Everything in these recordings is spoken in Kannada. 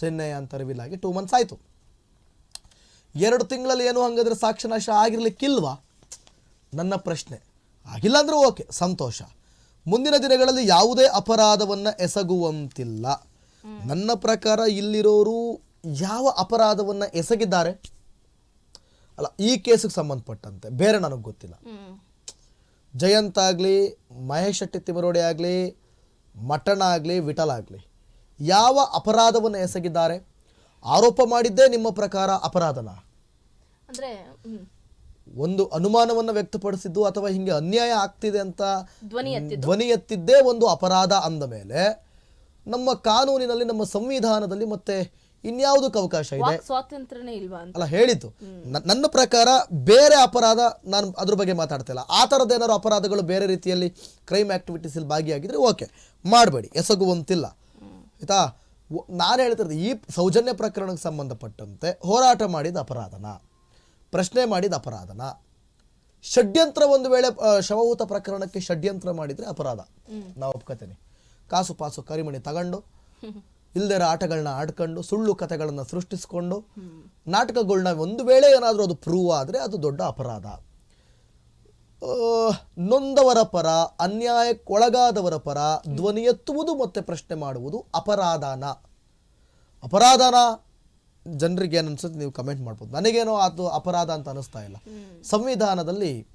ಚೆನ್ನೈ ಅಂತ ರಿವೀಲ್ ಆಗಿ ಟೂ ಮಂತ್ಸ್ ಆಯಿತು. ಎರಡು ತಿಂಗಳಲ್ಲಿ ಏನು ಹಂಗಾದ್ರೆ ಸಾಕ್ಷಿನಾಶ ಆಗಿರ್ಲಿಕ್ಕಿಲ್ವಾ? ನನ್ನ ಪ್ರಶ್ನೆ. ಆಗಿಲ್ಲ ಅಂದ್ರೆ ಓಕೆ ಸಂತೋಷ. ಮುಂದಿನ ದಿನಗಳಲ್ಲಿ ಯಾವುದೇ ಅಪರಾಧವನ್ನು ಎಸಗುವಂತಿಲ್ಲ. ನನ್ನ ಪ್ರಕಾರ ಇಲ್ಲಿರೋರು ಯಾವ ಅಪರಾಧವನ್ನು ಎಸಗಿದ್ದಾರೆ? ಅಲ್ಲ, ಈ ಕೇಸಿಗೆ ಸಂಬಂಧಪಟ್ಟಂತೆ, ಬೇರೆ ನನಗೆ ಗೊತ್ತಿಲ್ಲ. ಜಯಂತ್ ಆಗಲಿ, ಮಹೇಶ್ ಶೆಟ್ಟಿ ತಿಮರೋಡಿ ಆಗಲಿ ಮಟನ್ ಆಗಲಿ, ವಿಠಲ್ ಆಗಲಿ ಯಾವ ಅಪರಾಧವನ್ನು ಎಸಗಿದ್ದಾರೆ? ಆರೋಪ ಮಾಡಿದ್ದೇ ನಿಮ್ಮ ಪ್ರಕಾರ ಅಪರಾಧನ? ಅಂದ್ರೆ ಒಂದು ಅನುಮಾನವನ್ನು ವ್ಯಕ್ತಪಡಿಸಿದ್ದು ಅಥವಾ ಹಿಂಗೆ ಅನ್ಯಾಯ ಆಗ್ತಿದೆ ಅಂತ ಧ್ವನಿ ಎತ್ತಿದ್ದೇ. ಒಂದು ಅಪರಾಧ ಅಂದ ಮೇಲೆ ನಮ್ಮ ಕಾನೂನಿನಲ್ಲಿ ನಮ್ಮ ಸಂವಿಧಾನದಲ್ಲಿ ಮತ್ತೆ ಇನ್ಯಾವುದಕ್ಕೆ ಅವಕಾಶ ಇದೆ? ಸ್ವಾತಂತ್ರ್ಯನೇ ಇಲ್ವಾ ಅಲ್ಲ ಹೇಳಿದ್ದು. ನನ್ನ ಪ್ರಕಾರ ಬೇರೆ ಅಪರಾಧ ನಾನು ಅದ್ರ ಬಗ್ಗೆ ಮಾತಾಡ್ತಿಲ್ಲ ಆ ಥರದ ಏನಾದ್ರು ಅಪರಾಧಗಳು ಬೇರೆ ರೀತಿಯಲ್ಲಿ ಕ್ರೈಮ್ ಆಕ್ಟಿವಿಟೀಸಲ್ಲಿ ಭಾಗಿಯಾಗಿದ್ರೆ ಓಕೆ. ಮಾಡಬೇಡಿ ಎಸಗುವಂತಿಲ್ಲ. ಆಯ್ತಾ? ನಾನು ಹೇಳ್ತಿರೋದು ಈ ಸೌಜನ್ಯ ಪ್ರಕರಣಕ್ಕೆ ಸಂಬಂಧಪಟ್ಟಂತೆ ಹೋರಾಟ ಮಾಡಿದ ಅಪರಾಧನ ಪ್ರಶ್ನೆ ಮಾಡಿದ ಅಪರಾಧನ ಷಡ್ಯಂತ್ರ ಒಂದು ವೇಳೆ ಶವಭೂತ ಶವಹೂತ ಪ್ರಕರಣಕ್ಕೆ ಷಡ್ಯಂತ್ರ ಮಾಡಿದರೆ ಅಪರಾಧ. ನಾವು ಒಪ್ಕೋತೇನೆ. ಕಾಸು ಪಾಸು ಕರಿಮಣಿ ತಗೊಂಡು ಇಲ್ದಿರೋ ಆಟಗಳನ್ನ ಆಡ್ಕೊಂಡು ಸುಳ್ಳು ಕಥೆಗಳನ್ನು ಸೃಷ್ಟಿಸಿಕೊಂಡು ನಾಟಕಗಳನ್ನ ಒಂದು ವೇಳೆ ಏನಾದರೂ ಅದು ಪ್ರೂವ್ ಆದರೆ ಅದು ದೊಡ್ಡ ಅಪರಾಧ. ನೊಂದವರ ಪರ ಅನ್ಯಾಯಕ್ಕೊಳಗಾದವರ ಪರ ಧ್ವನಿ ಎತ್ತುವುದು ಮತ್ತೆ ಪ್ರಶ್ನೆ ಮಾಡುವುದು ಅಪರಾಧನ. ಅಪರಾಧನ ಜನರಿಗೆ ಏನು ಅನ್ಸುತ್ತೆ ನೀವು ಕಮೆಂಟ್ ಮಾಡ್ಬೋದು. ನನಗೇನೋ ಅದು ಅಪರಾಧ ಅಂತ ಅನಿಸ್ತಾ ಇಲ್ಲ. ಸಂವಿಧಾನದಲ್ಲಿ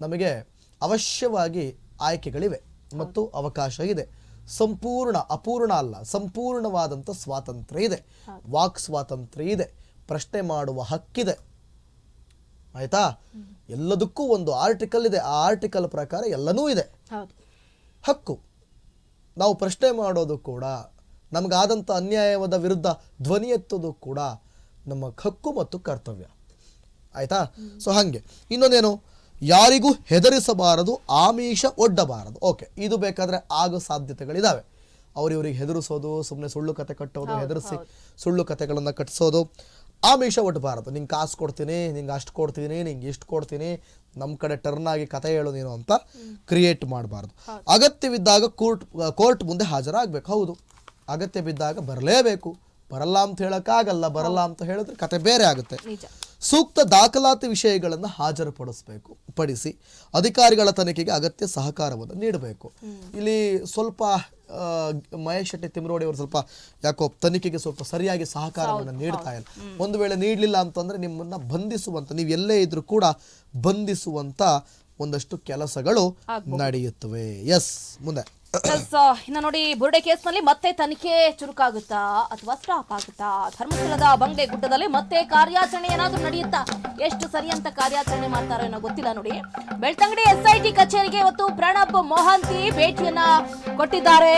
ನಮಗೆ ಅವಶ್ಯವಾಗಿ ಆಯ್ಕೆಗಳಿವೆ ಮತ್ತು ಅವಕಾಶ ಇದೆ. ಸಂಪೂರ್ಣ ಅಪೂರ್ಣ ಅಲ್ಲ ಸಂಪೂರ್ಣವಾದಂಥ ಸ್ವಾತಂತ್ರ್ಯ ಇದೆ. ವಾಕ್ ಸ್ವಾತಂತ್ರ್ಯ ಇದೆ. ಪ್ರಶ್ನೆ ಮಾಡುವ ಹಕ್ಕಿದೆ. ಆಯ್ತಾ? ಎಲ್ಲದಕ್ಕೂ ಒಂದು ಆರ್ಟಿಕಲ್ ಇದೆ. ಆ ಆರ್ಟಿಕಲ್ ಪ್ರಕಾರ ಎಲ್ಲನೂ ಇದೆ. ಹಕ್ಕು. ನಾವು ಪ್ರಶ್ನೆ ಮಾಡೋದು ಕೂಡ ನಮಗಾದಂಥ ಅನ್ಯಾಯವಾದ ವಿರುದ್ಧ ಧ್ವನಿ ಎತ್ತೋದು ಕೂಡ ನಮ್ಮ ಹಕ್ಕು ಮತ್ತು ಕರ್ತವ್ಯ. ಆಯ್ತಾ? ಸೊ ಹಾಗೆ. ಇನ್ನೊಂದೇನು? ಯಾರಿಗೂ ಹೆದರಿಸಬಾರದು ಆಮಿಷ ಒಡ್ಡಬಾರದು. ಓಕೆ ಇದು ಬೇಕಾದ್ರೆ ಆಗೋ ಸಾಧ್ಯತೆಗಳಿದ್ದಾವೆ ಅವರಿವರಿಗೆ ಹೆದರಿಸೋದು ಸುಮ್ಮನೆ ಸುಳ್ಳು ಕತೆ ಕಟ್ಟೋದು ಹೆದರಿಸಿ ಸುಳ್ಳು ಕತೆಗಳನ್ನು ಕಟ್ಟಿಸೋದು ಆಮಿಷ ಒಟ್ಟಬಾರದು ನಿಂಗೆ ಕಾಸು ಕೊಡ್ತೀನಿ ನಿಂಗೆ ಅಷ್ಟು ಕೊಡ್ತೀನಿ ನಿಂಗೆ ಇಷ್ಟು ಕೊಡ್ತೀನಿ ನಮ್ಮ ಕಡೆ ಟರ್ನ್ ಆಗಿ ಕತೆ ಹೇಳು ನೀನು ಅಂತ ಕ್ರಿಯೇಟ್ ಮಾಡಬಾರ್ದು. ಅಗತ್ಯವಿದ್ದಾಗ ಕೋರ್ಟ್ ಕೋರ್ಟ್ ಮುಂದೆ ಹಾಜರಾಗಬೇಕು. ಹೌದು. ಅಗತ್ಯ ಬಿದ್ದಾಗ ಬರಲೇಬೇಕು. ಬರಲ್ಲ ಅಂತ ಹೇಳೋಕ್ಕಾಗಲ್ಲ. ಬರಲ್ಲ ಅಂತ ಹೇಳಿದ್ರೆ ಕತೆ ಬೇರೆ ಆಗುತ್ತೆ. ಸೂಕ್ತ ದಾಖಲಾತಿ ವಿಷಯಗಳನ್ನು ಹಾಜರುಪಡಿಸಬೇಕು. ಪಡಿಸಿ ಅಧಿಕಾರಿಗಳ ತನಿಖೆಗೆ ಅಗತ್ಯ ಸಹಕಾರವನ್ನು ನೀಡಬೇಕು. ಇಲ್ಲಿ ಸ್ವಲ್ಪ ಮಹೇಶ್ ಶೆಟ್ಟಿ ತಿಮ್ರೋಡಿ ಅವರು ಸ್ವಲ್ಪ ಯಾಕೋ ತನಿಖೆಗೆ ಸ್ವಲ್ಪ ಸರಿಯಾಗಿ ಸಹಕಾರವನ್ನು ನೀಡ್ತಾ ಇಲ್ಲ. ಒಂದು ವೇಳೆ ನೀಡಲಿಲ್ಲ ಅಂತಂದ್ರೆ ನಿಮ್ಮನ್ನ ಬಂಧಿಸುವಂತ ನೀವು ಎಲ್ಲೇ ಇದ್ರೂ ಕೂಡ ಬಂಧಿಸುವಂತ ಒಂದಷ್ಟು ಕೆಲಸಗಳು ನಡೆಯುತ್ತವೆ. ಎಸ್ ಮುಂದೆ. ಇನ್ನ ನೋಡಿ ಕೇಸ್ ಕೇಸ್ನಲ್ಲಿ ಮತ್ತೆ ತನಿಖೆ ಚುರುಕಾಗುತ್ತಾ ಅಥವಾ ಸ್ಟಾಪ್ ಆಗುತ್ತಾ? ಧರ್ಮಸ್ಥಳದ ಬಂಗ್ಲೆ ಗುಡ್ಡದಲ್ಲಿ ಮತ್ತೆ ಕಾರ್ಯಾಚರಣೆ ಏನಾದ್ರೂ ನಡೆಯುತ್ತಾ? ಎಷ್ಟು ಸರಿ ಅಂತ ಕಾರ್ಯಾಚರಣೆ ಮಾಡ್ತಾರೋ ಏನೋ ಗೊತ್ತಿಲ್ಲ ನೋಡಿ. ಬೆಳ್ತಂಗಡಿ ಎಸ್ಐಟಿ ಕಚೇರಿಗೆ ಇವತ್ತು ಪ್ರಣಬ್ ಮೋಹಾಂತಿ ಭೇಟಿಯನ್ನ ಕೊಟ್ಟಿದ್ದಾರೆ.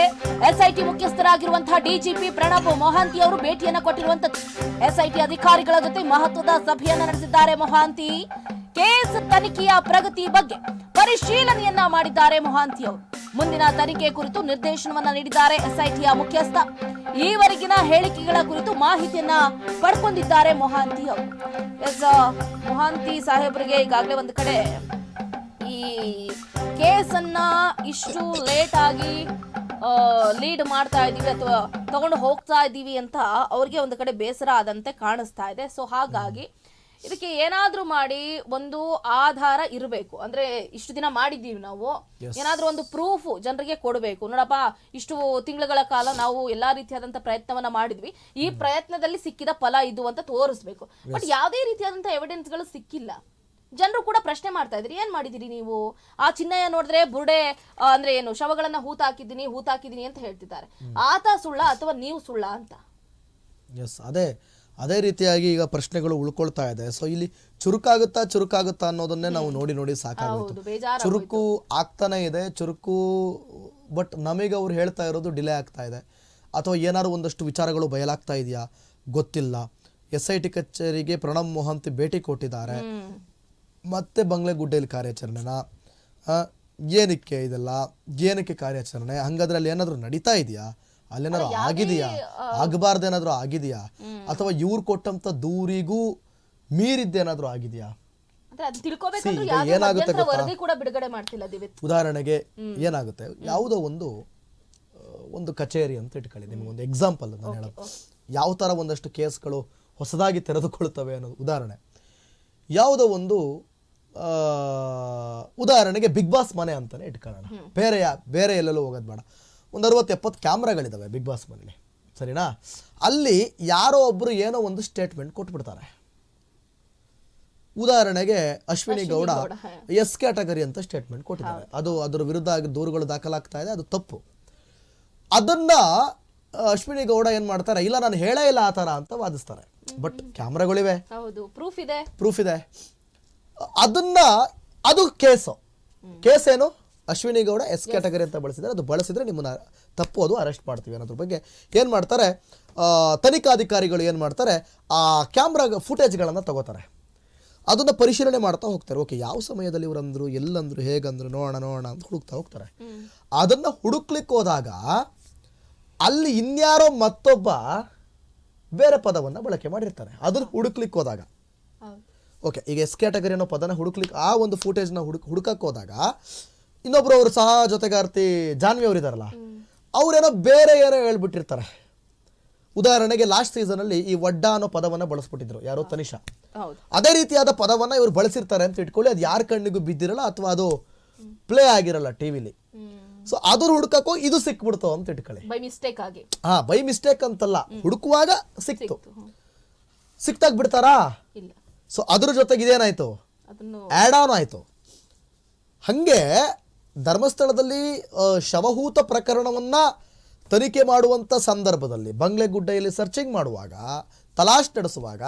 ಎಸ್ಐಟಿ ಮುಖ್ಯಸ್ಥರಾಗಿರುವಂತಹ ಡಿಜಿಪಿ ಪ್ರಣಬ್ ಮೊಹಾಂತಿ ಅವರು ಭೇಟಿಯನ್ನ ಕೊಟ್ಟಿರುವಂತ ಎಸ್ಐಟಿ ಅಧಿಕಾರಿಗಳ ಜೊತೆ ಮಹತ್ವದ ಸಭೆಯನ್ನ ನಡೆಸಿದ್ದಾರೆ ಮೊಹಾಂತಿ. ಕೇಸ್ ತನಿಖೆಯ ಪ್ರಗತಿ ಬಗ್ಗೆ ಪರಿಶೀಲನೆಯನ್ನ ಮಾಡಿದ್ದಾರೆ ಮೊಹಾಂತಿ ಅವರು. ಮುಂದಿನ ತನಿಖೆ ಕುರಿತು ನಿರ್ದೇಶನವನ್ನ ನೀಡಿದ್ದಾರೆ ಎಸ್ಐಟಿಯ ಮುಖ್ಯಸ್ಥ. ಈವರೆಗಿನ ಹೇಳಿಕೆಗಳ ಕುರಿತು ಮಾಹಿತಿಯನ್ನ ಪಡ್ಕೊಂಡಿದ್ದಾರೆ ಮೊಹಾಂತಿ ಅವರು. ಎಸ್ ಮೊಹಾಂತಿ ಸಾಹೇಬರಿಗೆ ಈಗಾಗಲೇ ಒಂದು ಕಡೆ ಈ ಕೇಸನ್ನ ಇಷ್ಟು ಲೇಟ್ ಆಗಿ ಲೀಡ್ ಮಾಡ್ತಾ ಇದ್ದೀವಿ ಅಥವಾ ತಗೊಂಡು ಹೋಗ್ತಾ ಇದ್ದೀವಿ ಅಂತ ಅವ್ರಿಗೆ ಒಂದು ಕಡೆ ಬೇಸರ ಆದಂತೆ ಕಾಣಿಸ್ತಾ ಇದೆ. ಸೊ ಹಾಗಾಗಿ ಇದಕ್ಕೆ ಏನಾದ್ರೂ ಮಾಡಿ ಒಂದು ಆಧಾರ ಇರಬೇಕು. ಅಂದ್ರೆ ಇಷ್ಟು ದಿನ ಮಾಡಿದ್ದೀವಿ ನಾವು. ಏನಾದ್ರೂ ಒಂದು ಪ್ರೂಫ್ ಜನರಿಗೆ ಕೊಡಬೇಕು. ನೋಡಪ್ಪ ಇಷ್ಟು ತಿಂಗಳುಗಳ ಕಾಲ ನಾವು ಎಲ್ಲಾ ರೀತಿಯಾದಂತ ಪ್ರಯತ್ನವನ್ನ ಮಾಡಿದ್ವಿ. ಈ ಪ್ರಯತ್ನದಲ್ಲಿ ಸಿಕ್ಕಿದ ಫಲ ಇದು ಅಂತ ತೋರಿಸ್ಬೇಕು. ಬಟ್ ಯಾವುದೇ ರೀತಿಯಾದಂತ ಎವಿಡೆನ್ಸ್ಗಳು ಸಿಕ್ಕಿಲ್ಲ. ಜನರು ಕೂಡ ಪ್ರಶ್ನೆ ಮಾಡ್ತಾ ಇದ್ರಿ ಏನ್ ಮಾಡಿದಿರಿ ನೀವು? ಆ ಚಿನ್ನಯ್ಯ ನೋಡಿದ್ರೆ ಬುರ್ಡೆ ಅಂದ್ರೆ ಏನು ಶವಗಳನ್ನ ಹೂತಾಕಿದ್ದೀನಿ ಹೂತಾಕಿದ್ದೀನಿ ಅಂತ ಹೇಳ್ತಿದ್ದಾರೆ. ಆತ ಸುಳ್ಳ ಅಥವಾ ನೀವು ಸುಳ್ಳ ಅಂತ? ಎಸ್ ಅದೇ. ಅದೇ ರೀತಿಯಾಗಿ ಈಗ ಪ್ರಶ್ನೆಗಳು ಉಳ್ಕೊಳ್ತಾ ಇದೆ. ಸೊ ಇಲ್ಲಿ ಚುರುಕಾಗುತ್ತಾ ಚುರುಕಾಗುತ್ತಾ ಅನ್ನೋದನ್ನೇ ನಾವು ನೋಡಿ ನೋಡಿ ಸಾಕಾಗುತ್ತೆ ಚುರುಕು ಆಗ್ತಾನೆ ಇದೆ ಚುರುಕು ಬಟ್ ನಮಗೆ ಅವ್ರು ಹೇಳ್ತಾ ಇರೋದು ಡಿಲೇ ಆಗ್ತಾ ಇದೆ. ಅಥವಾ ಏನಾದ್ರು ಒಂದಷ್ಟು ವಿಚಾರಗಳು ಬಯಲಾಗ್ತಾ ಇದೆಯಾ? ಗೊತ್ತಿಲ್ಲ. ಎಸ್ ಐ ಟಿ ಕಚೇರಿಗೆ ಪ್ರಣಬ್ ಮೊಹಂತಿ ಭೇಟಿ ಕೊಟ್ಟಿದ್ದಾರೆ. ಮತ್ತೆ ಬಂಗ್ಲೆಗುಡ್ಡೆಯಲ್ಲಿ ಕಾರ್ಯಾಚರಣೆನ? ಏನಕ್ಕೆ ಇದೆಲ್ಲ? ಏನಕ್ಕೆ ಕಾರ್ಯಾಚರಣೆ? ಹಂಗಾದ್ರೆ ಅಲ್ಲಿ ಏನಾದರೂ ನಡೀತಾ ಇದೆಯಾ? ಅಲ್ಲೇನಾದ್ರು ಆಗಿದೆಯಾ? ಆಗಬಾರ್ದೇನಾದ್ರೂ ಆಗಿದೆಯಾ? ಅಥವಾ ಇವ್ರು ಕೊಟ್ಟಂತ ದೂರಿಗೂ ಮೀರಿದ್ದೇನಾದ್ರೂ ಆಗಿದೆಯಾ? ಏನಾಗುತ್ತೆ ಉದಾಹರಣೆಗೆ ಏನಾಗುತ್ತೆ? ಯಾವುದೋ ಒಂದು ಒಂದು ಕಚೇರಿ ಅಂತ ಇಟ್ಕೊಳ್ಳಿ ನಿಮ್ಗೆ ಒಂದು ಎಕ್ಸಾಂಪಲ್ ನಾನು ಹೇಳೋದು. ಯಾವ ಥರ ಒಂದಷ್ಟು ಕೇಸ್ಗಳು ಹೊಸದಾಗಿ ತೆರೆದುಕೊಳ್ಳುತ್ತವೆ ಅನ್ನೋದು ಉದಾಹರಣೆ. ಯಾವುದೋ ಒಂದು ಉದಾಹರಣೆಗೆ ಬಿಗ್ ಬಾಸ್ ಮನೆ ಅಂತಾನೆ ಇಟ್ಕೊಳ್ಳೋಣ. ಬೇರೆ ಯಾ- ಬೇರೆ ಎಲ್ಲೆಲ್ಲೂ ಹೋಗೋದು ಬೇಡ. ಒಂದು ಅರವತ್ತು ಎಪ್ಪತ್ತು ಕ್ಯಾಮ್ರಾಗಳಿದ್ದಾವೆ ಬಿಗ್ ಬಾಸ್ ಮನೇಲಿ. ಸರಿನಾ? ಅಲ್ಲಿ ಯಾರೋ ಒಬ್ಬರು ಏನೋ ಒಂದು ಸ್ಟೇಟ್ಮೆಂಟ್ ಕೊಟ್ಬಿಡ್ತಾರೆ. ಉದಾಹರಣೆಗೆ ಅಶ್ವಿನಿ ಗೌಡ ಎಸ್ ಕ್ಯಾಟಗರಿ ಅಂತ ಸ್ಟೇಟ್ಮೆಂಟ್ ಕೊಟ್ಟಿದ್ದಾರೆ. ಅದು ಅದರ ವಿರುದ್ಧ ಆಗಿ ದೂರುಗಳು ದಾಖಲಾಗ್ತಾ ಇದೆ ಅದು ತಪ್ಪು. ಅದನ್ನ ಅಶ್ವಿನಿ ಗೌಡ ಏನ್ ಮಾಡ್ತಾರೆ ಇಲ್ಲ ನಾನು ಹೇಳೇ ಇಲ್ಲ ಆ ಥರ ಅಂತ ವಾದಿಸ್ತಾರೆ. ಬಟ್ ಕ್ಯಾಮ್ರಾಗಳಿವೆ. ಪ್ರೂಫ್ ಇದೆ. ಪ್ರೂಫ್ ಇದೆ. ಅದನ್ನ ಅದು ಕೇಸು. ಕೇಸ್ ಏನು ಅಶ್ವಿನಿ ಗೌಡ ಎಸ್ ಕ್ಯಾಟಗರಿ ಅಂತ ಬಳಸಿದರೆ ಅದು ಬಳಸಿದ್ರೆ ನಿಮ್ಮನ್ನ ತಪ್ಪು ಅದು ಅರೆಸ್ಟ್ ಮಾಡ್ತೀವಿ ಅನ್ನೋದ್ರ ಬಗ್ಗೆ ಏನು ಮಾಡ್ತಾರೆ? ತನಿಖಾಧಿಕಾರಿಗಳು ಏನು ಮಾಡ್ತಾರೆ? ಆ ಕ್ಯಾಮ್ರಾ ಫುಟೇಜ್ಗಳನ್ನು ತಗೋತಾರೆ. ಅದನ್ನು ಪರಿಶೀಲನೆ ಮಾಡ್ತಾ ಹೋಗ್ತಾರೆ. ಓಕೆ ಯಾವ ಸಮಯದಲ್ಲಿ ಇವರಂದ್ರು ಎಲ್ಲಂದ್ರು ಹೇಗಂದ್ರು ನೋಡೋಣ ನೋಡೋಣ ಅಂತ ಹುಡುಕ್ತಾ ಹೋಗ್ತಾರೆ. ಅದನ್ನು ಹುಡುಕ್ಲಿಕ್ಕೆ ಹೋದಾಗ ಅಲ್ಲಿ ಇನ್ಯಾರೋ ಮತ್ತೊಬ್ಬ ಬೇರೆ ಪದವನ್ನು ಬಳಕೆ ಮಾಡಿರ್ತಾರೆ. ಅದನ್ನು ಹುಡುಕ್ಲಿಕ್ಕೆ ಹೋದಾಗ. ಓಕೆ ಈಗ ಎಸ್ ಕ್ಯಾಟಗರಿ ಅನ್ನೋ ಪದನ ಹುಡುಕ್ಲಿಕ್ಕೆ ಆ ಒಂದು ಫುಟೇಜ್ನ ಹುಡುಕ್ ಹುಡುಕಕ್ಕೆ ಹೋದಾಗ ಇನ್ನೊಬ್ರು ಅವರು ಸಹ ಜೊತೆಗಾರ್ತಿ ಜಾನ್ವಿ ಅವರು ಇದಾರಲ್ಲ ಅವ್ರೇನೋ ಬೇರೆ ಏನೋ ಹೇಳ್ಬಿಟ್ಟಿರ್ತಾರೆ. ಉದಾಹರಣೆಗೆ ಲಾಸ್ಟ್ ಸೀಸನಲ್ಲಿ ಈ ವಡ್ಡ ಅನ್ನೋ ಪದವನ್ನ ಬಳಸ್ಬಿಟ್ಟಿದ್ರು ಯಾರೋ ತನಿಷಾ. ಅದೇ ರೀತಿಯಾದ ಪದವನ್ನ ಇವ್ರು ಬಳಸಿರ್ತಾರೆ ಅಂತ ಇಟ್ಕೊಳ್ಳಿ ಅದು ಯಾರ ಕಣ್ಣಿಗೂ ಬಿದ್ದಿರಲ್ಲ ಅಥವಾ ಅದು ಪ್ಲೇ ಆಗಿರಲ್ಲ ಟಿವಿಲಿ ಸೊ ಅದ್ರ ಹುಡುಕಕ್ಕೋ ಇದು ಸಿಕ್ಬಿಡ್ತು ಅಂತ ಇಟ್ಕೊಳ್ಳಿ. ಬೈ ಮಿಸ್ಟೇಕ್ ಆಗಿ. ಹಾ ಬೈ ಮಿಸ್ಟೇಕ್ ಅಂತಲ್ಲ ಹುಡುಕುವಾಗ ಸಿಕ್ತು. ಸಿಕ್ತಾಗ ಬಿಡ್ತಾರಾ ಸೊ ಅದ್ರ ಜೊತೆಗೆ ಇದೇನಾಯ್ತು ಆಡ್ ಆನ್ ಆಯಿತು. ಹಾಗೆ ಧರ್ಮಸ್ಥಳದಲ್ಲಿ ಶವಹೂತ ಪ್ರಕರಣವನ್ನ ತನಿಖೆ ಮಾಡುವಂಥ ಸಂದರ್ಭದಲ್ಲಿ ಬಂಗ್ಲೆಗುಡ್ಡೆಯಲ್ಲಿ ಸರ್ಚಿಂಗ್ ಮಾಡುವಾಗ ತಲಾಶ್ ನಡೆಸುವಾಗ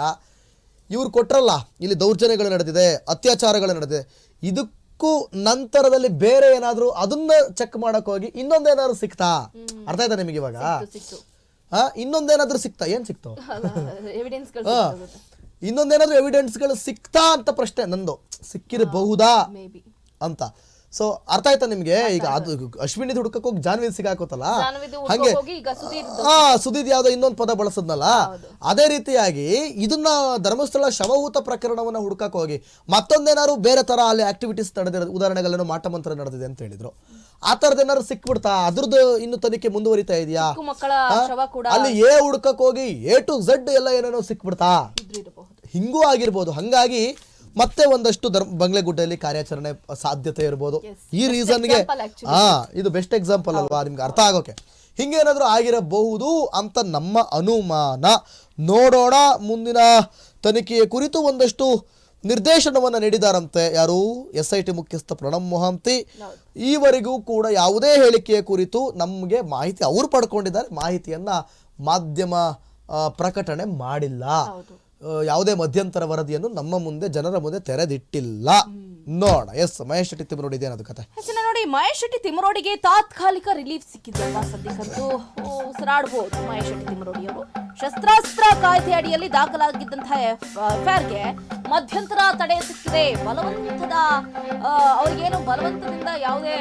ಇವ್ರು ಕೊಟ್ರಲ್ಲ ಇಲ್ಲಿ ದೌರ್ಜನ್ಯಗಳು ನಡೆದಿದೆ ಅತ್ಯಾಚಾರಗಳು ನಡೆದಿದೆ. ಇದಕ್ಕೂ ನಂತರದಲ್ಲಿ ಬೇರೆ ಏನಾದರೂ ಅದನ್ನ ಚೆಕ್ ಮಾಡಕ್ ಹೋಗಿ ಇನ್ನೊಂದೇನಾದ್ರು ಸಿಕ್ತಾ? ಅರ್ಥ ಆಯ್ತಾ ನಿಮಗೆ ಇವಾಗ? ಇನ್ನೊಂದೇನಾದ್ರೂ ಸಿಕ್ತಾ. ಏನ್ ಸಿಕ್ತು? ಇನ್ನೊಂದೇನಾದ್ರೂ ಎವಿಡೆನ್ಸ್ಗಳು ಸಿಕ್ತಾ ಅಂತ ಪ್ರಶ್ನೆ ನಂದು. ಸಿಕ್ಕಿರಬಹುದಾ? ಅಂತ. ಸೊ ಅರ್ಥ ಆಯ್ತಾ ನಿಮ್ಗೆ? ಈಗ ಅದು ಅಶ್ವಿನಿ ಹುಡುಕಕ್ಕೆ ಹೋಗಿ ಜಾನ್ವಿ ಸಿಗಾಕೋತಲ್ಲ? ಹಂಗೆ ಹಾ ಸುದೀದ್ ಯಾವ್ದೋ ಇನ್ನೊಂದು ಪದ ಬಳಸದ್ನಲ್ಲ? ಅದೇ ರೀತಿಯಾಗಿ ಇದನ್ನ ಧರ್ಮಸ್ಥಳ ಶವಹೂತ ಪ್ರಕರಣವನ್ನ ಹುಡುಕಕ್ಕೆ ಹೋಗಿ ಮತ್ತೊಂದೇನಾದ್ರು ಬೇರೆ ತರ ಅಲ್ಲಿ ಆಕ್ಟಿವಿಟೀಸ್ ನಡೆದಿರೋದು ಉದಾಹರಣೆಗಳೇನೋ ಮಾಟ ಮಂತ್ರ ನಡೆದಿದೆ ಅಂತ ಹೇಳಿದ್ರು. ಆ ಥರದ್ದೇನಾದ್ರು ಸಿಕ್ಬಿಡ್ತಾ? ಅದ್ರದ್ದು ಇನ್ನು ತನಿಖೆ ಮುಂದುವರಿತಾ ಇದೆಯಾ? ಅಲ್ಲಿ ಎ ಹುಡುಕಕ್ ಹೋಗಿ ಎ ಟು ಝಡ್ ಎಲ್ಲ ಏನೇನೋ ಸಿಕ್ಬಿಡ್ತಾ? ಹಿಂಗೂ ಆಗಿರ್ಬೋದು. ಹಂಗಾಗಿ ಮತ್ತೆ ಒಂದಷ್ಟು ಧರ್ಮ ಬಂಗ್ಲೆಗುಡ್ಡೆಯಲ್ಲಿ ಕಾರ್ಯಾಚರಣೆ ಸಾಧ್ಯತೆ ಇರ್ಬೋದು. ಈ ರೀಸನ್ಗೆ. ಹಾ ಇದು ಬೆಸ್ಟ್ ಎಕ್ಸಾಂಪಲ್ ಅಲ್ವಾ? ನಿಮ್ಗೆ ಅರ್ಥ ಆಗೋಕೆ. ಹಿಂಗೇನಾದ್ರೂ ಆಗಿರಬಹುದು ಅಂತ ನಮ್ಮ ಅನುಮಾನ. ನೋಡೋಣ ಮುಂದಿನ ತನಿಖೆಯ ಕುರಿತು ಒಂದಷ್ಟು ನಿರ್ದೇಶನವನ್ನು ನೀಡಿದಾರಂತೆ ಯಾರು? ಎಸ್ ಐ ಟಿ ಮುಖ್ಯಸ್ಥ ಪ್ರಣಬ್ ಮೊಹಾಂತಿ. ಈವರೆಗೂ ಕೂಡ ಯಾವುದೇ ಹೇಳಿಕೆಯ ಕುರಿತು ನಮಗೆ ಮಾಹಿತಿ ಅವರು ಪಡ್ಕೊಂಡಿದ್ದಾರೆ. ಮಾಹಿತಿಯನ್ನ ಮಾಧ್ಯಮ ಪ್ರಕಟಣೆ ಮಾಡಿಲ್ಲ. ಯಾವುದೇ ಮಧ್ಯಂತರ ವರದಿಯನ್ನು ನಮ್ಮ ಮುಂದೆ ಜನರ ಮುಂದೆ ತೆರೆದಿಟ್ಟಿಲ್ಲ. ನೋಡ ಎಸ್ ಮಹೇಶ್ ಶೆಟ್ಟಿ ತಿಮ್ಮರೋಡಿ ಇದೇನದು ಕತೆ? ಹೆಚ್ಚಿನ ನೋಡಿ ಮಹೇಶ್ ಶೆಟ್ಟಿ ತಿಮ್ಮರೋಡಿಗೆ ತಾತ್ಕಾಲಿಕ ರಿಲೀಫ್ ಸಿಕ್ಕಿದ್ದಲ್ಲ ಸದ್ಯಕ್ಕಂತೂ ಉಸಿರಾಡ್ಬೋದು ಮಹೇಶ್ ಶೆಟ್ಟಿ ತಿಮ್ಮರೋಡಿ ಅವರು ಶಸ್ತ್ರಾಸ್ತ್ರ ಕಾಯ್ದೆ ಅಡಿಯಲ್ಲಿ ದಾಖಲಾಗಿದ್ದಂತಹ ಎಫ್ಐಆರ್ಗೆ ಮಧ್ಯಂತರ ತಡೆ ಸಿಕ್ಕಿದೆ. ಬಲವಂತದ ಅವ್ರಿಗೇನು ಬಲವಂತದಿಂದ ಯಾವುದೇ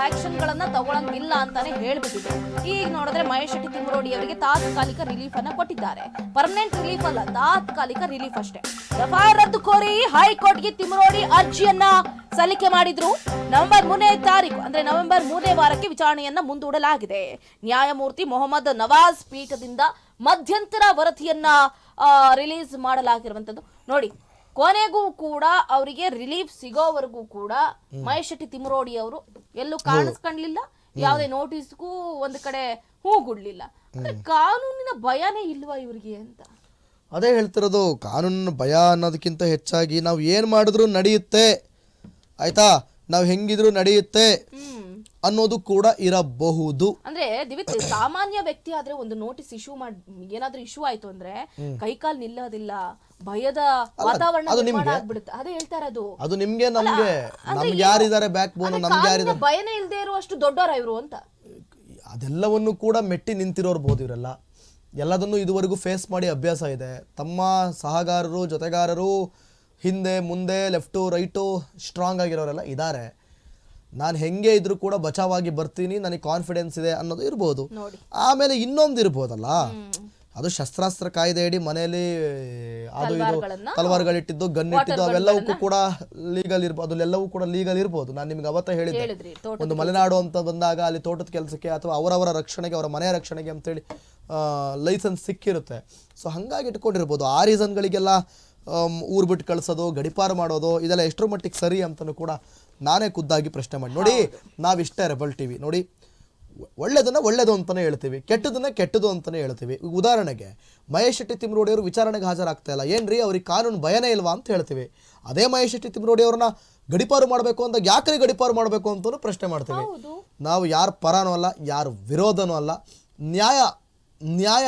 ಆಕ್ಷನ್ ಗಳನ್ನ ತಗೊಳಂಗಿಲ್ಲ ಅಂತಾನೆ ಹೇಳ್ಬಿಟ್ಟಿದ್ರು ಈಗ ನೋಡಿದ್ರೆ ಮಹೇಶ್ ಶೆಟ್ಟಿ ತಿಮ್ಮರೋಡಿ ಅವರಿಗೆ ತಾತ್ಕಾಲಿಕ ರಿಲೀಫ್ ಅನ್ನ ಕೊಟ್ಟಿದ್ದಾರೆ. ಪರ್ಮನೆಂಟ್ ರಿಲೀಫ್ ಅಲ್ಲ, ತಾತ್ಕಾಲಿಕ ರಿಲೀಫ್ ಅಷ್ಟೇ. ಎಫ್ಐಆರ್ ರದ್ದು ಕೋರಿ ಹೈಕೋರ್ಟ್ಗೆ ತಿಮ್ಮರೋಡಿ ಅರ್ಜಿಯನ್ನ ಸಲ್ಲಿಕೆ ಮಾಡಿದ್ರು. ನವೆಂಬರ್ ಮೂರನೇ ತಾರೀಕು, ಅಂದ್ರೆ ನವೆಂಬರ್ ಮೂರನೇ ವಾರಕ್ಕೆ ವಿಚಾರಣೆಯನ್ನ ಮುಂದೂಡಲಾಗಿದೆ. ನ್ಯಾಯಮೂರ್ತಿ ಮೊಹಮ್ಮದ್ ನವಾಜ್ ಪೀಠದಿಂದ ಮಧ್ಯಂತರ ವರದಿಯನ್ನ ರಿಲೀಸ್ ಮಾಡಲಾಗಿರುವಂತದ್ದು. ನೋಡಿ ಕೊನೆಗೂ ಕೂಡ ಅವರಿಗೆ ರಿಲೀಫ್ ಸಿಗೋವರೆಗೂ ಕೂಡ ಮಹೇಶ್ ಶೆಟ್ಟಿ ತಿಮ್ಮರೋಡಿ ಅವರು ಎಲ್ಲೂ ಕಾಣಿಸ್ಕೊಂಡ್ಲಿಲ್ಲ ಯಾವುದೇ ನೋಟಿಸ್ಗೂ ಒಂದು ಕಡೆ ಹೂಗುಡ್ಲಿಲ್ಲ. ಅಂದ್ರೆ ಕಾನೂನಿನ ಭಯನೇ ಇಲ್ವಾ ಇವರಿಗೆ ಅಂತ? ಅದೇ ಹೇಳ್ತಿರೋದು ಕಾನೂನಿನ ಭಯ ಅನ್ನೋದಕ್ಕಿಂತ ಹೆಚ್ಚಾಗಿ ನಾವು ಏನು ಮಾಡಿದ್ರು ನಡೆಯುತ್ತೆ. ಆಯ್ತಾ? ನಾವು ಹೆಂಗಿದ್ರು ನಡೆಯುತ್ತೆ. ಅನ್ನೋದು ಕೂಡ ಇರಬಹುದು. ಅಂದ್ರೆ ದಿವಿತ್ ಸಾಮಾನ್ಯ ವ್ಯಕ್ತಿ ಆದ್ರೆ ಒಂದು ನೋಟಿಸ್ ಇಶ್ಯೂ ಮಾಡ್ ಏನಾದ್ರೂ ಇಶ್ಯೂ ಆಯ್ತು ಅಂದ್ರೆ ಕೈಕಾಲ್ ನಿಲ್ಲೋದಿಲ್ಲ ಭಯದ ವಾತಾವರಣ ಅದು ನಿರ್ಮಾಣ ನಿಮ್ಗೆ? ಆಗ್ಬಿಡುತ್ತೆ. ಅದೇ ಹೇಳ್ತಾ ಇರೋದು. ಅದು ನಿಮ್ಗೆ ನಮ್ಗೆ ನಮ್ಗೆ? ಯಾರಿದ್ದಾರೆ ಬ್ಯಾಕ್ ಬೋನ್ ನಮ್ಗೆ ಯಾರಿದ್ದಾರೆ? ಭಯನೇ ಇಲ್ಲದೆ ಇರುವಷ್ಟು ದೊಡ್ಡವರ ಇವರು ಅಂತ. ಅದೆಲ್ಲವನ್ನು ಕೂಡ ಮೆಟ್ಟಿ ನಿಂತಿರೋರ್ಬೋದು ಇವರೆಲ್ಲ. ಎಲ್ಲದನ್ನು ಇದುವರೆಗೂ ಫೇಸ್ ಮಾಡಿ ಅಭ್ಯಾಸ ಇದೆ. ತಮ್ಮ ಸಹಗಾರರು ಜೊತೆಗಾರರು ಹಿಂದೆ ಮುಂದೆ ಲೆಫ್ಟು ರೈಟು ಸ್ಟ್ರಾಂಗ್ ಆಗಿರೋರೆಲ್ಲ ಇದ್ದಾರೆ. ನಾನು ಹೆಂಗೆ ಇದ್ರೂ ಕೂಡ ಬಚಾವಾಗಿ ಬರ್ತೀನಿ ನನಗೆ ಕಾನ್ಫಿಡೆನ್ಸ್ ಇದೆ ಅನ್ನೋದು ಇರ್ಬೋದು. ಆಮೇಲೆ ಇನ್ನೊಂದು ಇರ್ಬೋದಲ್ಲ? ಅದು ಶಸ್ತ್ರಾಸ್ತ್ರ ಕಾಯ್ದೆ ಅಡಿ ಮನೆಯಲ್ಲಿ ಅದು ಇದು ತಲವಾರುಗಳಿಟ್ಟಿದ್ದು ಗನ್ ಇಟ್ಟಿದ್ದು ಅವೆಲ್ಲವಕ್ಕೂ ಕೂಡ ಲೀಗಲ್ ಇರ್ಬೋದು ಅದೆಲ್ಲವೂ ಕೂಡ ಲೀಗಲ್ ಇರ್ಬೋದು. ನಾನು ನಿಮ್ಗೆ ಅವತ್ತ ಹೇಳಿದ್ದೆ. ಒಂದು ಮಲೆನಾಡು ಅಂತ ಬಂದಾಗ ಅಲ್ಲಿ ತೋಟದ ಕೆಲಸಕ್ಕೆ ಅಥವಾ ಅವರವರ ರಕ್ಷಣೆಗೆ ಅವರ ಮನೆಯ ರಕ್ಷಣೆಗೆ ಅಂತೇಳಿ ಲೈಸೆನ್ಸ್ ಸಿಕ್ಕಿರುತ್ತೆ. ಸೊ ಹಂಗಾಗಿ ಇಟ್ಕೊಂಡಿರ್ಬೋದು. ಆ ರೀಸನ್ಗಳಿಗೆಲ್ಲ ಊರ್ ಬಿಟ್ಟು ಕಳಿಸೋದು ಗಡಿಪಾರು ಮಾಡೋದು ಇದೆಲ್ಲ ಎಷ್ಟರ ಮಟ್ಟಿಗೆ ಸರಿ ಅಂತಲೂ ಕೂಡ ನಾನೇ ಖುದ್ದಾಗಿ ಪ್ರಶ್ನೆ ಮಾಡಿ. ನೋಡಿ ನಾವಿಷ್ಟೇ ರೆಬಲ್ ಟಿವಿ. ನೋಡಿ ಒಳ್ಳೆದನ್ನ ಒಳ್ಳೆಯದು ಅಂತಲೇ ಹೇಳ್ತೀವಿ ಕೆಟ್ಟದನ್ನ ಕೆಟ್ಟದು ಅಂತಲೇ ಹೇಳ್ತೀವಿ. ಈಗ ಉದಾಹರಣೆಗೆ ಮಹೇಶ್ ಶೆಟ್ಟಿ ತಿಮ್ರೋಡಿಯವರು ವಿಚಾರಣೆಗೆ ಹಾಜರಾಗ್ತಾ ಇಲ್ಲ. ಏನ್ರಿ ಅವ್ರಿಗೆ ಕಾನೂನು ಭಯನೇ ಇಲ್ವಾ ಅಂತ ಹೇಳ್ತೀವಿ. ಅದೇ ಮಹೇಶ್ ಶೆಟ್ಟಿ ತಿಮ್ರೋಡಿ ಅವ್ರನ್ನ ಗಡಿಪಾರು ಮಾಡಬೇಕು ಅಂದಾಗ ಯಾಕ್ರಿ ಗಡಿಪಾರು ಮಾಡಬೇಕು ಅಂತಲೂ ಪ್ರಶ್ನೆ ಮಾಡ್ತೀವಿ. ನಾವು ಯಾರ ಪರನೂ ಅಲ್ಲ ಯಾರು ವಿರೋಧನೂ ಅಲ್ಲ. ನ್ಯಾಯ ನ್ಯಾಯ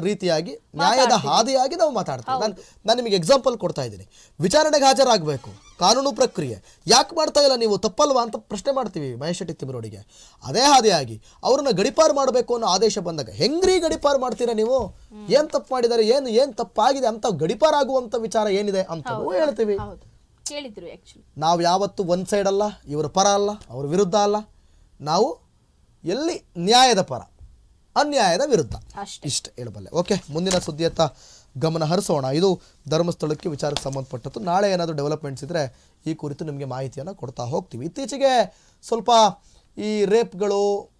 ರೀತಿಯಾಗಿ ನ್ಯಾಯದ ಹಾದಿಯಾಗಿ ನಾವು ಮಾತಾಡ್ತೀವಿ. ನಾನು ನಾನು ನಿಮಗೆ ಎಕ್ಸಾಂಪಲ್ ಕೊಡ್ತಾ ಇದ್ದೀನಿ. ವಿಚಾರಣೆಗೆ ಹಾಜರಾಗಬೇಕು. ಕಾನೂನು ಪ್ರಕ್ರಿಯೆ. ಯಾಕೆ ಮಾಡ್ತಾ ಇಲ್ಲ ನೀವು? ತಪ್ಪಲ್ವಾ ಅಂತ ಪ್ರಶ್ನೆ ಮಾಡ್ತೀವಿ ಮಹೇಶ್ ಶೆಟ್ಟಿ ತಿಮ್ಮರೋಡಿಗೆ. ಅದೇ ಹಾದಿಯಾಗಿ ಅವ್ರನ್ನ ಗಡಿಪಾರು ಮಾಡಬೇಕು ಅನ್ನೋ ಆದೇಶ ಬಂದಾಗ ಹೆಂಗ್ರಿ ಗಡಿಪಾರು ಮಾಡ್ತೀರಾ ನೀವು? ಏನು ತಪ್ಪು ಮಾಡಿದ್ದಾರೆ? ಏನು ಏನು ತಪ್ಪಾಗಿದೆ? ಅಂತ ಗಡಿಪಾರಾಗುವಂತ ವಿಚಾರ ಏನಿದೆ ಅಂತ ಹೇಳ್ತೀವಿ. ನಾವು ಯಾವತ್ತು ಒಂದು ಸೈಡ್ ಅಲ್ಲ ಇವರ ಪರ ಅಲ್ಲ ಅವ್ರ ವಿರುದ್ಧ ಅಲ್ಲ. ನಾವು ಎಲ್ಲಿ ನ್ಯಾಯದ ಪರ. ಅನ್ಯಾಯದ ವಿರುದ್ಧ. ಇಷ್ಟ ಹೇಳಬಲ್ಲೆ. ಓಕೆ ಮುಂದಿನ ಸುದ್ದಿಯತ್ತ ಗಮನ ಹರಿಸೋಣ. ಇದು ಧರ್ಮಸ್ಥಳಕ್ಕೆ ವಿಚಾರಕ್ಕೆ ಸಂಬಂಧಪಟ್ಟದ್ದು. ನಾಳೆ ಏನಾದರೂ ಡೆವಲಪ್ಮೆಂಟ್ಸ್ ಇದ್ದರೆ ಈ ಕುರಿತು ನಿಮಗೆ ಮಾಹಿತಿಯನ್ನು ಕೊಡ್ತಾ ಹೋಗ್ತೀವಿ. ಇತ್ತೀಚೆಗೆ ಸ್ವಲ್ಪ ಈ ರೇಪ್ಗಳು